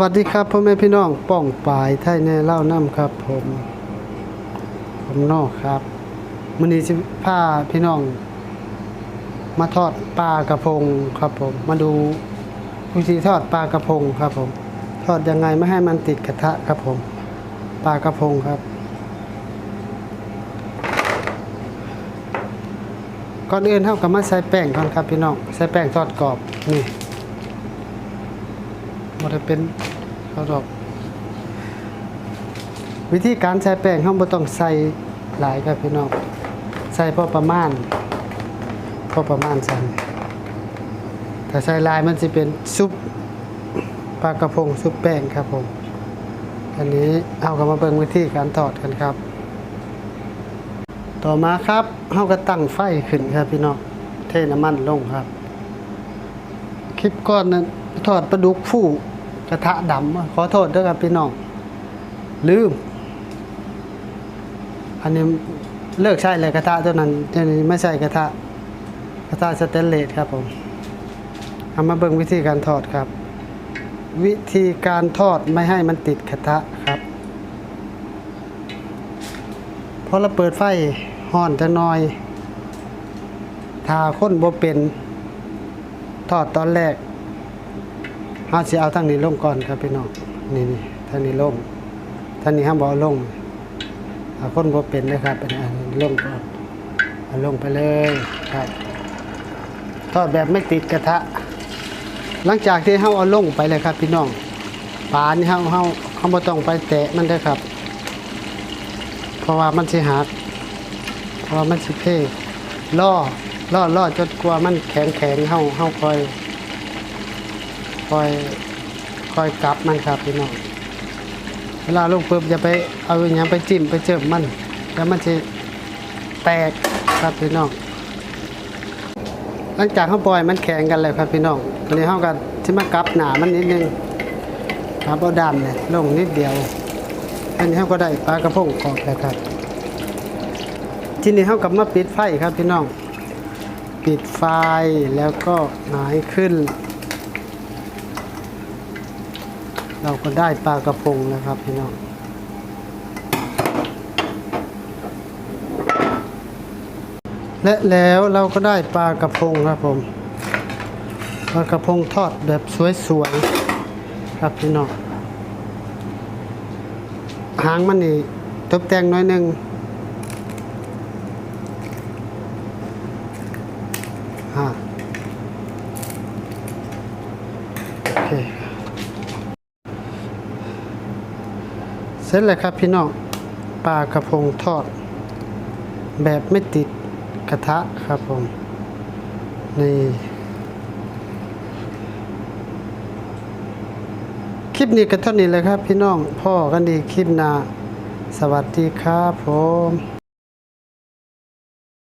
วัสดีครับพ่อแม่พี่น้องป้องปายไทยแน่เล่าน้ำครับ ผม ผมนอกครับมื้อนี้สิพาพี่น้อง มาทอดปลากระพงครับผม มาดูวิธีทอดปลากระพงครับ ผม ทอดยังไงไม่ให้มันติดกระทะครับผมปลากระพงครับ ก่อนอื่นเท่ากับมาใส่แป้งก่อนครับ พี่น้องใส่แป้งทอดกรอบนี่ มันจะเป็นทอดอบวิธีการใส่แป้งเราบ่ต้องใส่หลายครับพี่น้องใส่พอประมาณ พอประมาณใส่ถ้าใส่ลายมันจะเป็นซุปปลากระพงซุปแป้งครับผม อันนี้เอากลับมาเบิ่งวิธีการทอดกันครับ ต่อมาครับเฮาก็ตั้งไฟขึ้นครับพี่น้องเทน้ำมันลงครับ คลิปก่อนนั้นทอดปลาดุกฟู กระทะดำขอโทษด้วยครับพี่น้อง ลืม อันนี้เลิกใช้เลยกระทะตัวนั้นตัวนี้ไม่ใช่กระทะกระทะสเตนเลสครับผมเอามาเบิ่งวิธีการทอดครับ วิธีการทอดไม่ให้มันติดกระทะครับพอเราเปิดไฟห่อนจะน้อยถ้าคนบ่เป็น ทอดตอนแรก เฮาสิเอาทางนี้ลงก่อนครับพี่น้องนี่นี่ทางนี้ลงทางนี้ห้ามบ่เอาลงเอาคนบ่เป็นเลยครับอันนี้อันลงก่อนเอาลงไปเลยครับทอดแบบไม่ติดกระทะ หลังจากที่เฮาเอาลงไปเลยครับพี่น้องปลานี่เฮาเฮาเฮาบ่ต้องไปแตะมันเด้อครับ เพราะว่ามันสิหักเพราะว่ามันสิเพ่ล่อล่อล่อจนกว่ามันแข็งแข็งเฮาเฮาคอย คอยคอยกลับมันครับพี่น้องเวลาลงปุ๊บอย่าไปเอาอย่างไปจิ้มไปเจิมมัน แล้วมันจะแตกครับพี่น้องหลังจากเขาปล่อยมันแข็งกันเลยครับพี่น้องอันนี้เขากันที่มากลับหนามันนิดนึงครับเอาดำเนี่ยลงนิดเดียวอันนี้เขาก็ได้ปลากระพงกรอบแล้วครับทีนี้เขากลับมาปิดไฟครับพี่น้อง ปิดไฟแล้วก็หงายขึ้น เราก็ได้ปลากระพงแล้วครับพี่น้องและแล้วเราก็ได้ปลากระพงครับผมปลากระพงทอดแบบสวยๆครับพี่น้องหางมันนี่ตบแต่งน้อยนึงฮะโอเค เส ร็จแล้วครับพี่น้องปลากระพงทอด แบบไม่ติดกระทะครับผมนี่คลิปนี้ก็เท่านี้เลยครับพี่น้องพ่อกันดีคลิปหน้าสวัสดีครับผม